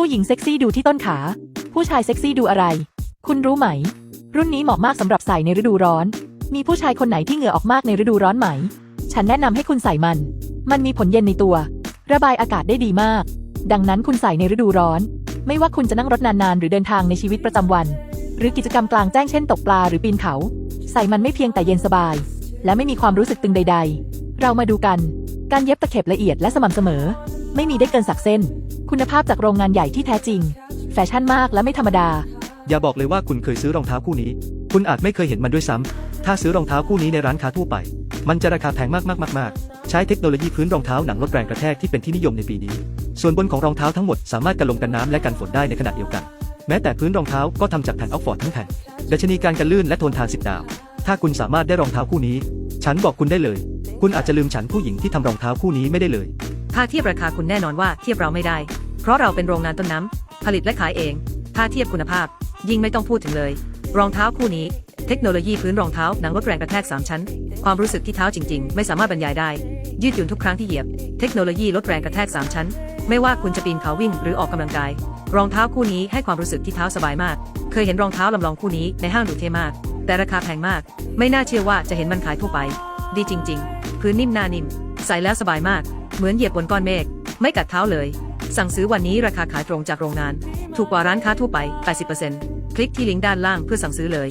ผู้หญิงเซ็กซี่ดูที่ต้นขา ผู้ชายเซ็กซี่ดูอะไร คุณรู้ไหม รุ่นนี้เหมาะมากสำหรับใส่ในฤดูร้อน มีผู้ชายคนไหนที่เหงื่อออกมากในฤดูร้อนไหม ฉันแนะนำให้คุณใส่มัน มันมีผลเย็นในตัว ระบายอากาศได้ดีมาก ดังนั้นคุณใส่ในฤดูร้อน ไม่ว่าคุณจะนั่งรถนานๆ หรือเดินทางในชีวิตประจำวัน หรือกิจกรรมกลางแจ้งเช่นตกปลาหรือปีนเขา ใส่มันไม่เพียงแต่เย็นสบาย และไม่มีความรู้สึกตึงใด ๆ เรามาดูกัน การเย็บตะเข็บละเอียดและสม่ำเสมอ ไม่มีได้เกินสักเส้น คุณภาพจากโรงงานใหญ่ที่แท้จริง แฟชั่นมากและไม่ธรรมดา อย่าบอกเลยว่าคุณเคยซื้อรองเท้าคู่นี้ คุณอาจไม่เคยเห็นมันด้วยซ้ำถ้าซื้อรองเท้าคู่นี้ในร้านค้าทั่วไป มันจะราคาแพงมากๆๆๆ ใช้เทคโนโลยีพื้นรองเท้าหนังลดแรงกระแทกที่เป็นที่นิยมในปีนี้ ส่วนบนของรองเท้าทั้งหมดสามารถกันลมกันน้ำและกันฝนได้ในขณะเดียวกัน แม้แต่พื้นรองเท้าก็ทำจากแผ่นออกฟอร์ดทั้งแผ่นดัชนีการกันลื่นและทนทานสิบดาว ถ้าคุณสามารถได้รองเท้าคู่นี้ ฉันบอกคุณได้เลย คุณอาจจะลืมฉันผู้หญิงที่ทำรองเท้าคู่นี้ไม่ได้เลย ถ้าเทียบราคาคุณแน่นอนว่าเทียบเราไม่ได้ เพราะเราเป็นโรงงานต้นน้ำ ผลิตและขายเอง ถ้าเทียบคุณภาพ ยิ่งไม่ต้องพูดถึงเลย รองเท้าคู่นี้ เทคโนโลยีพื้นรองเท้าหนังลดแรงกระแทก 3 ชั้น ความรู้สึกที่เท้าจริง ๆ ไม่สามารถบรรยายได้ ยืดหยุ่นทุกครั้งที่เหยียบ เทคโนโลยีลดแรงกระแทก 3 ชั้น ไม่ว่าคุณจะปีนเขาวิ่งหรือออกกำลังกาย รองเท้าคู่นี้ให้ความรู้สึกที่เท้าสบายมาก เคยเห็นรองเท้าลำลองคู่นี้ในห้างดูเท่มาก แต่ราคาแพงมาก ไม่น่าเชื่อว่าจะเห็นมันขายทั่วไป ดีจริง ๆ พื้นนิ่มหน้านิ่ม ใส่แล้วสบายมาก เหมือนเหยียบบนก้อนเมฆไม่กัดเท้าเลย สั่งซื้อวันนี้ราคาขายตรงจากโรงงาน ถูกกว่าร้านค้าทั่วไป 80%คลิกที่ลิงก์ด้านล่างเพื่อสั่งซื้อเลย